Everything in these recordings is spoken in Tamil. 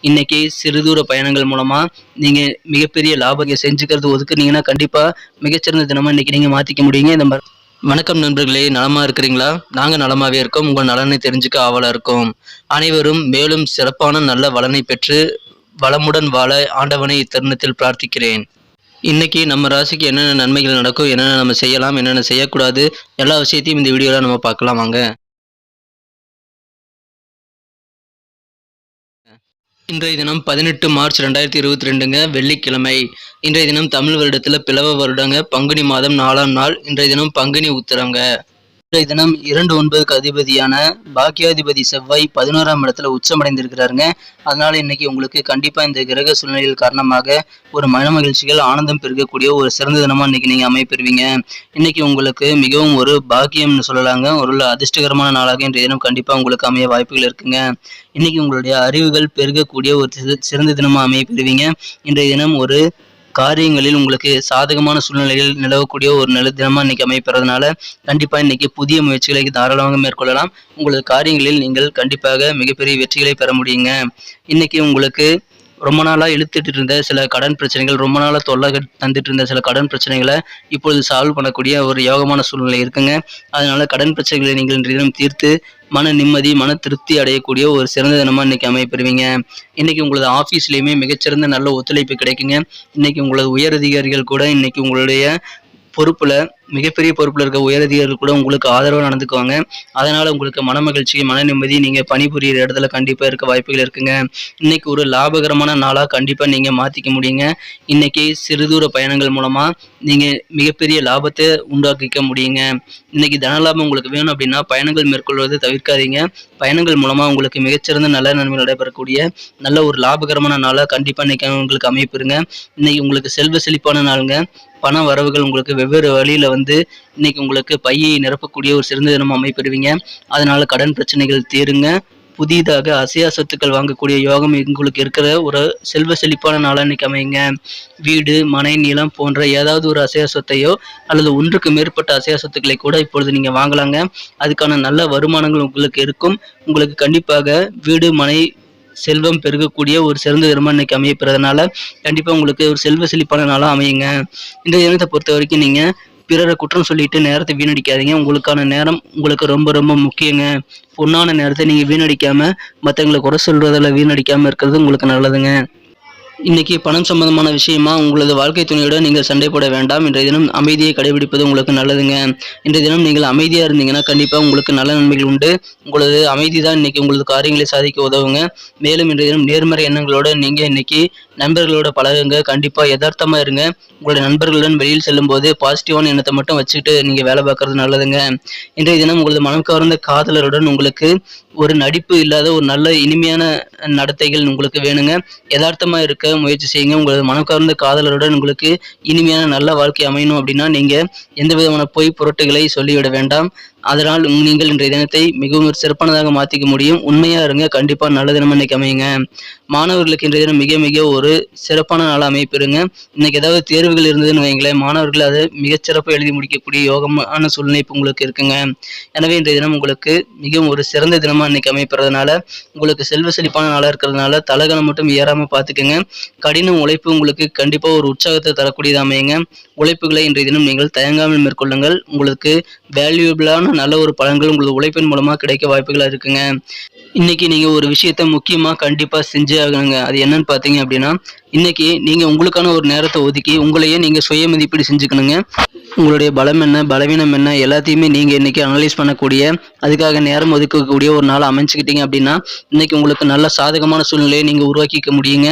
இன்னைக்கு சிறு தூர பயணங்கள் மூலமா நீங்க மிகப்பெரிய லாபத்தை செஞ்சுக்கிறது ஒதுக்குனீங்கன்னா கண்டிப்பா மிகச்சிறந்த தினமா இன்னைக்கு நீங்க மாத்திக்க முடியுங்க. இந்த மாதிரி வணக்கம் நண்பர்களே நலமா இருக்கிறீங்களா? நாங்க நலமாவே இருக்கோம். உங்கள் நலனை தெரிஞ்சுக்க ஆவலா இருக்கோம். அனைவரும் மேலும் சிறப்பான நல்ல வளனை பெற்று வளமுடன் வாழ ஆண்டவனை இத்தருணத்தில் பிரார்த்திக்கிறேன். இன்னைக்கு நம்ம ராசிக்கு என்னென்ன நன்மைகள் நடக்கும் என்னென்ன நம்ம செய்யலாம் என்னென்ன செய்யக்கூடாது எல்லா விஷயத்தையும் இந்த வீடியோவில் நம்ம பார்க்கலாம். வாங்க. இன்றைய தினம் பதினெட்டு மார்ச் ரெண்டாயிரத்தி இருபத்தி ரெண்டுங்க வெள்ளிக்கிழமை. இன்றைய தினம் தமிழ் வருடத்துல பிளவ வருடங்க பங்குனி மாதம் நாலாம் நாள் இன்றைய தினம் பங்குனி உத்திரங்க. இன்றைய தினம் இரண்டு ஒன்பதுக்கு அதிபதியான பாக்கியாதிபதி செவ்வாய் பதினோராம் இடத்துல உச்சமடைந்திருக்கிறாருங்க. அதனால இன்னைக்கு உங்களுக்கு கண்டிப்பா இந்த கிரக சூழ்நிலைகள் காரணமாக ஒரு மன மகிழ்ச்சிகள் ஆனந்தம் பெருகக்கூடிய ஒரு சிறந்த தினமா இன்னைக்கு நீங்க அமைப்பெறுவீங்க. இன்னைக்கு உங்களுக்கு மிகவும் ஒரு பாக்கியம்னு சொல்லலாங்க. ஒரு அதிர்ஷ்டகரமான நாளாக இன்றைய தினம் கண்டிப்பா உங்களுக்கு அமைய வாய்ப்புகள் இருக்குங்க. இன்னைக்கு உங்களுடைய அறிவுகள் பெருகக்கூடிய ஒரு சிறு- சிறந்த தினமா அமைய பெறுவீங்க. இன்றைய தினம் ஒரு காரியங்களில் உங்களுக்கு சாதகமான சூழ்நிலைகள் நிலவக்கூடிய ஒரு நல்ல தினமாக இன்னைக்கு அமைப்பறதுனால கண்டிப்பா இன்னைக்கு புதிய முயற்சிகளை தாராளமாக மேற்கொள்ளலாம். உங்களது காரியங்களில் நீங்கள் கண்டிப்பாக மிகப்பெரிய வெற்றிகளை பெற முடியுங்க. இன்னைக்கு உங்களுக்கு ரொம்ப நாளாக இழுத்துட்டு இருந்த சில கடன் பிரச்சனைகள் ரொம்ப நாளாக தொல்லை தந்துட்டு இருந்த சில கடன் பிரச்சனைகளை இப்பொழுது சால்வ் பண்ணக்கூடிய ஒரு யோகமான சூழ்நிலை இருக்குங்க. அதனால கடன் பிரச்சனைகளை நீங்கள் இன்றைய தினம் தீர்த்து மன நிம்மதி மன திருப்தி அடையக்கூடிய ஒரு சிறந்த தினமாக இன்னைக்கு அமைப்பெறுவீங்க இன்னைக்கு உங்களது ஆஃபீஸ்லேயுமே மிகச்சிறந்த நல்ல ஒத்துழைப்பு கிடைக்குங்க. இன்னைக்கு உங்களது உயர் அதிகாரிகள் கூட இன்னைக்கு உங்களுடைய பொறுப்பில் மிகப்பெரிய பொறுப்பில் இருக்க உயரதிகாரிகள் கூட உங்களுக்கு ஆதரவாக நடந்துக்குவாங்க. அதனால் உங்களுக்கு மன மகிழ்ச்சி மன நிம்மதி நீங்கள் பணிபுரியிற இடத்துல கண்டிப்பாக இருக்க வாய்ப்புகள் இருக்குங்க. இன்றைக்கி ஒரு லாபகரமான நாளாக கண்டிப்பாக நீங்கள் மாற்றிக்க முடியுங்க. இன்றைக்கி சிறுதூர பயணங்கள் மூலமாக நீங்கள் மிகப்பெரிய லாபத்தை உண்டாக்கிக்க முடியுங்க. இன்னைக்கு தனலாபம் உங்களுக்கு வேணும் அப்படின்னா பயணங்கள் மேற்கொள்வதை தவிர்க்காதீங்க. பயணங்கள் மூலமாக உங்களுக்கு மிகச்சிறந்த நல்ல நன்மை நடைபெறக்கூடிய நல்ல ஒரு லாபகரமான நாளாக கண்டிப்பாக இன்றைக்கி உங்களுக்கு அமைப்பிருங்க இன்றைக்கி உங்களுக்கு செல்வ செழிப்பான நாளுங்க. பண வரவுகள் உங்களுக்கு வெவ்வேறு வழியில் வந்து வந்து இன்னைக்கு உங்களுக்கு பையை நிரப்பக்கூடிய ஒரு சிறந்த தினம் அமைப்பெறுவீங்க. அதனால கடன் பிரச்சனைகள் தீருங்க. புதிதாக அசையா சொத்துக்கள் வாங்கக்கூடிய யோகம் உங்களுக்கு இருக்கிற ஒரு செல்வ செழிப்பான நாளாக இன்னைக்கு அமையுங்க. வீடு மனை நிலம் போன்ற ஏதாவது ஒரு அசையா சொத்தையோ அல்லது ஒன்றுக்கு மேற்பட்ட அசையா சொத்துக்களை கூட இப்பொழுது நீங்கள் வாங்கலாங்க. அதுக்கான நல்ல வருமானங்கள் உங்களுக்கு இருக்கும். உங்களுக்கு கண்டிப்பாக வீடு மனை செல்வம் பெருகக்கூடிய ஒரு சிறந்த தினமாக இன்னைக்கு அமையப்படுறதுனால கண்டிப்பாக உங்களுக்கு ஒரு செல்வ செழிப்பான நாளாக அமையுங்க. இந்த தினத்தை பொறுத்த வரைக்கும் நீங்கள் பிறரை குற்றம் சொல்லிட்டு நேரத்தை வீணடிக்காதீங்க. உங்களுக்கான நேரம் உங்களுக்கு ரொம்ப ரொம்ப முக்கியங்க. பொண்ணான நேரத்தை நீங்கள் வீணடிக்காமல் மற்றவங்களை குறை சொல்கிறதில் வீணடிக்காமல் இருக்கிறது உங்களுக்கு நல்லதுங்க. இன்னைக்கு பணம் சம்பந்தமான விஷயமா உங்களது வாழ்க்கை துணையுடன் நீங்கள் சண்டை போட வேண்டாம். இன்றைய தினம் அமைதியை கடைபிடிப்பது உங்களுக்கு நல்லதுங்க. இன்றைய தினம் நீங்கள் அமைதியாக இருந்தீங்கன்னா கண்டிப்பாக உங்களுக்கு நல்ல நன்மைகள் உண்டு. உங்களது அமைதி தான் இன்னைக்கு உங்களது காரியங்களை சாதிக்க உதவுங்க. மேலும் இன்றைய தினம் நேர்மறை எண்ணங்களோட நீங்கள் இன்னைக்கு நண்பர்களோட பழகுங்க. கண்டிப்பாக யதார்த்தமாக இருங்க. உங்களுடைய நண்பர்களுடன் வெளியில் செல்லும் போது பாசிட்டிவான எண்ணத்தை மட்டும் வச்சுக்கிட்டு நீங்கள் வேலை பார்க்கறது நல்லதுங்க. இன்றைய தினம் உங்களது மனம் கவர்ந்த காதலருடன் உங்களுக்கு ஒரு நடிப்பு இல்லாத ஒரு நல்ல இனிமையான நடத்தைகள் உங்களுக்கு வேணுங்க. யதார்த்தமாக இருக்க முயற்சி செய்யுங்க. உங்களது மனக்கார்ந்த காதலருடன் உங்களுக்கு இனிமையான நல்ல வாழ்க்கை அமையணும் அப்படின்னா நீங்கள் எந்த விதமான பொய் புரட்டுகளை சொல்லிவிட வேண்டாம். அதனால் நீங்கள் இன்றைய தினத்தை மிகவும் சிறப்பானதாக மாற்றிக்க முடியும். உண்மையாக இருங்க. கண்டிப்பாக நல்ல தினம் இன்னைக்கு அமையுங்க. மாணவர்களுக்கு இன்றைய தினம் மிக மிக ஒரு சிறப்பான நாள் அமைப்பிருங்க இன்னைக்கு ஏதாவது தேர்வுகள் இருந்ததுன்னு வைங்களேன் மாணவர்கள் அதை மிகச்சிறப்பாக எழுதி முடிக்கக்கூடிய யோகமான சூழ்நிலை உங்களுக்கு இருக்குங்க. எனவே இன்றைய தினம் உங்களுக்கு மிகவும் ஒரு சிறந்த தினமா இன்னைக்கு அமைப்புறதுனால உங்களுக்கு செல்வ செழிப்பான நாளா இருக்கிறதுனால தலகணம் மட்டும் ஏறாம பார்த்துக்கோங்க கடின உழைப்பு உங்களுக்கு கண்டிப்பா ஒரு உற்சாகத்தை தரக்கூடியது அமையுங்க. உழைப்புகளை இன்றைய தினம் நீங்கள் தயங்காமல் மேற்கொள்ளுங்கள். உங்களுக்கு வேல்யூபிளான நல்ல ஒரு பலன்கள் உங்களது உழைப்பின் மூலமா கிடைக்க வாய்ப்புகள் இருக்குங்க. இன்னைக்கு நீங்க ஒரு விஷயத்த முக்கியமா கண்டிப்பா செஞ்சே ஆகணுங்க. அது என்னன்னு பார்த்தீங்க அப்படின்னா இன்னைக்கு நீங்க உங்களுக்கான ஒரு நேரத்தை ஒதுக்கி உங்களையே நீங்க சுய மதிப்பீடு செஞ்சுக்கணுங்க. உங்களுடைய பலம் என்ன பலவீனம் என்ன எல்லாத்தையுமே நீங்க இன்னைக்கு அனலைஸ் பண்ணக்கூடிய அதுக்காக நேரம் ஒதுக்கக்கூடிய ஒரு நாள் அமைச்சுக்கிட்டீங்க அப்படின்னா இன்னைக்கு உங்களுக்கு நல்ல சாதகமான சூழ்நிலையை நீங்க உருவாக்கிக்க முடியுங்க.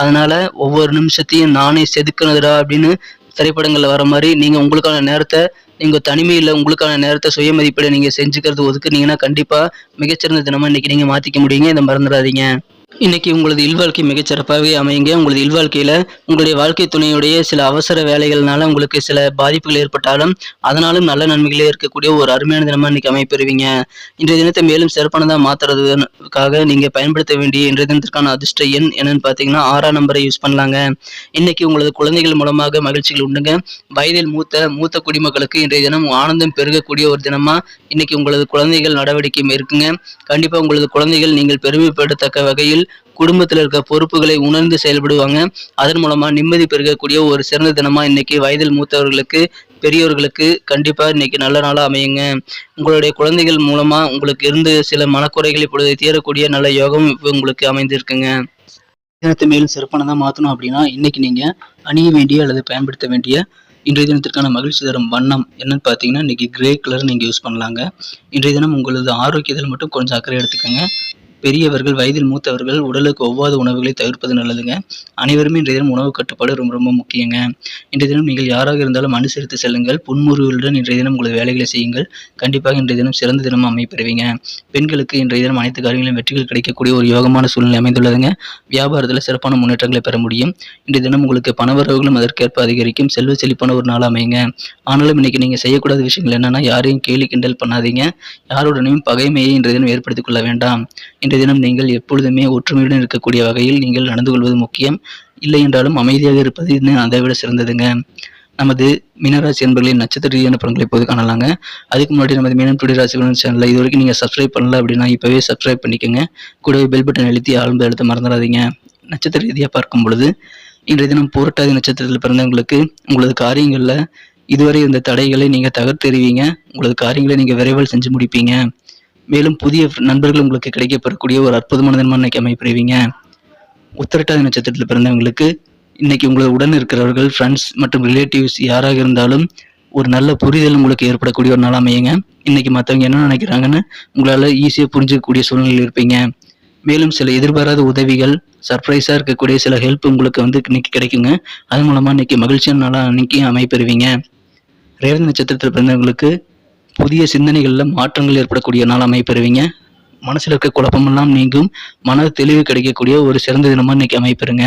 அதனால ஒவ்வொரு நிமிஷத்தையும் நானே செதுக்குனதுடா அப்படின்னு திரைப்படங்கள்ல வர மாதிரி நீங்க உங்களுக்கான நேரத்தை நீங்க தனிமையில் உங்களுக்கான நேரத்தை சுய மதிப்பீடு நீங்க செஞ்சுக்கிறது ஒதுக்குனீங்கன்னா கண்டிப்பா மிகச்சிறந்த தினமா இன்னைக்கு நீங்க மாத்திக்க முடியுங்க. இதை மறந்துடாதீங்க. இன்னைக்கு உங்களது இல்வாழ்க்கை மிகச்சிறப்பாகவே அமையுங்க. உங்களது இல்வாழ்க்கையில் உங்களுடைய வாழ்க்கை துணையுடைய சில அவசர வேலைகள்னால உங்களுக்கு சில பாதிப்புகள் ஏற்பட்டாலும் அதனாலும் நல்ல நன்மைகளே இருக்கக்கூடிய ஒரு அருமையான தினமாக இன்னைக்கு அமைப்பெறுவீங்க இன்றைய தினத்தை மேலும் சிறப்பானதாக மாத்துறதுக்காக நீங்கள் பயன்படுத்த வேண்டிய இன்றைய தினத்திற்கான அதிர்ஷ்ட எண் என்னன்னு பார்த்தீங்கன்னா ஆறாம் நம்பரை யூஸ் பண்ணலாங்க. இன்னைக்கு உங்களது குழந்தைகள் மூலமாக மகிழ்ச்சிகள் உண்டுங்க. வயதில் மூத்த மூத்த குடிமக்களுக்கு இன்றைய தினம் ஆனந்தம் பெருகக்கூடிய ஒரு தினமாக இன்னைக்கு உங்களது குழந்தைகள் நடவடிக்கை இருக்குங்க. கண்டிப்பாக உங்களது குழந்தைகள் நீங்கள் பெருமைப்படுத்தக்க வகையில் தினங்களில் குடும்பத்தில் இருக்க பொறுப்புகளை உணர்ந்து செயல்படுவாங்க. அதன் மூலமா நிம்மதி பெருகக்கூடிய ஒரு சிறந்த தினமா இன்னைக்கு வயதில் மூத்தவர்களுக்கு பெரியவர்களுக்கு கண்டிப்பா இன்னைக்கு நல்ல நாளாக அமையுங்க. உங்களுடைய குழந்தைகள் மூலமா உங்களுக்கு இருந்து சில மனக்குறைகள் இப்பொழுது தீரக்கூடிய நல்ல யோகம் இப்ப உங்களுக்கு அமைந்திருக்குங்க. தினத்தை மேலும் சிறப்பானதாக மாற்றணும் அப்படின்னா இன்னைக்கு நீங்க அணிய வேண்டிய அல்லது பயன்படுத்த வேண்டிய இன்றைய தினத்திற்கான மகிழ்ச்சி தரும் வண்ணம் என்னன்னு பார்த்தீங்கன்னா இன்னைக்கு கிரே கலர் நீங்கள் யூஸ் பண்ணலாங்க. இன்றைய தினம் உங்களது ஆரோக்கியத்தில் மட்டும் கொஞ்சம் அக்கறை எடுத்துக்கோங்க. பெரியவர்கள் வயதில் மூத்தவர்கள் உடலுக்கு ஒவ்வாத உணவுகளை தவிர்ப்பது நல்லதுங்க. அனைவருமே இன்றைய தினம் உணவு கட்டுப்பாடு ரொம்ப ரொம்ப முக்கியங்க. இன்றைய தினம் நீங்கள் யாராக இருந்தாலும் அனுசரித்து செல்லுங்கள். புன்முறுவலுடன் இன்றைய தினம் உங்களது வேலைகளை செய்யுங்கள். கண்டிப்பாக இன்றைய தினம் சிறந்த தினம் அமைப்பெறுவீங்க பெண்களுக்கு இன்றைய தினம் அனைத்து காரியங்களிலும் வெற்றிகள் கிடைக்கக்கூடிய ஒரு யோகமான சூழ்நிலை அமைந்துள்ளதுங்க. வியாபாரத்தில் சிறப்பான முன்னேற்றங்களை பெற முடியும். இன்றைய தினம் உங்களுக்கு பணவரவுகளும் அதற்கேற்ப அதிகரிக்கும். செல்வ செழிப்பான ஒரு நாள் அமையுங்க. ஆனாலும் இன்னைக்கு நீங்கள் செய்யக்கூடாத விஷயங்கள் என்னன்னா யாரையும் கேலி கிண்டல் பண்ணாதீங்க. யாருடனையும் பகைமையை இன்றைய தினம் ஏற்படுத்திக் கொள்ள வேண்டாம். இன்றைய தினம் நீங்கள் எப்பொழுதுமே ஒற்றுமையுடன் இருக்கக்கூடிய வகையில் நீங்கள் நடந்து கொள்வது முக்கியம். இல்லை என்றாலும் அமைதியாக இருப்பது இன்னும் அதை விட சிறந்ததுங்க. நமது மீனராசி என்பர்களின் நட்சத்திர ரீதியான பலன்களை இப்போது காணலாங்க. அதுக்கு முன்னாடி நமது மீனம் டுடே ராசி பலன் சேனலில் இது வரைக்கும் நீங்கள் சப்ஸ்கிரைப் பண்ணல அப்படின்னா இப்போவே சப்ஸ்கிரைப் பண்ணிக்கோங்க. கூடவே பெல் பட்டன் அழுத்தி ஆழ்ந்த எழுத்த மறந்துடாதீங்க. நட்சத்திர ரீதியாக பார்க்கும் பொழுது இன்றைய தினம் பூரட்டாதி நட்சத்திரத்தில் பிறந்தவங்களுக்கு உங்களது காரியங்களில் இதுவரை இருந்த தடைகளை நீங்கள் தகர்த்தெறிவீங்க. உங்களது காரியங்களை நீங்கள் விரைவில் செஞ்சு முடிப்பீங்க. மேலும் புதிய நண்பர்கள் உங்களுக்கு கிடைக்கப்பெறக்கூடிய ஒரு அற்புதமான தினமாக இன்னைக்கு அமைப்பிடுவீங்க உத்திரட்டாதி நட்சத்திரத்தில் பிறந்தவங்களுக்கு இன்னைக்கு உங்களை உடன் இருக்கிறவர்கள் ஃப்ரெண்ட்ஸ் மற்றும் ரிலேட்டிவ்ஸ் யாராக இருந்தாலும் ஒரு நல்ல புரிதல் உங்களுக்கு ஏற்படக்கூடிய ஒரு நாள் அமையுங்க. இன்னைக்கு மற்றவங்க என்ன நினைக்கிறாங்கன்னு உங்களால் ஈஸியாக புரிஞ்சுக்கக்கூடிய சூழ்நிலையில் இருப்பீங்க. மேலும் சில எதிர்பாராத உதவிகள் சர்ப்ரைஸாக இருக்கக்கூடிய சில ஹெல்ப் உங்களுக்கு வந்து இன்னைக்கு கிடைக்குங்க. அது மூலமாக இன்னைக்கு மகிழ்ச்சியான நாளாக இன்னைக்கு அமைப்பெறுவீங்க ரேவதி நட்சத்திரத்தில் பிறந்தவங்களுக்கு புதிய சிந்தனைகளில் மாற்றங்கள் ஏற்படக்கூடிய நாள் அமைப்பெறுவீங்க. மனசில் இருக்க குழப்பமெல்லாம் நீங்கும். மன தெளிவு கிடைக்கக்கூடிய ஒரு சிறந்த தினமாக இன்னைக்கு அமைப்பெறுங்க.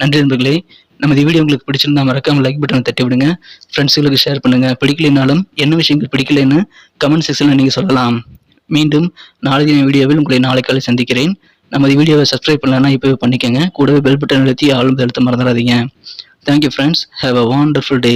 நன்றி நண்பர்களே. நமது வீடியோ உங்களுக்கு பிடிச்சிருந்தா மறக்காம லைக் பட்டனை தட்டி விடுங்க. ஃப்ரெண்ட்ஸுகளுக்கு ஷேர் பண்ணுங்க. பிடிக்கலைனாலும் என்ன விஷயங்கள் பிடிக்கலைன்னு கமெண்ட் செக்ஷனில் நீங்கள் சொல்லலாம். மீண்டும் நாளை தின வீடியோவில் உங்களை நாளை காலை சந்திக்கிறேன். நமது வீடியோவை சப்ஸ்கிரைப் பண்ணலன்னா இப்போவே பண்ணிக்கோங்க. கூடவே பெல் பட்டன் அழுத்தி ஆளும் எழுத்த மறந்துடாதீங்க. Thank you friends have a wonderful day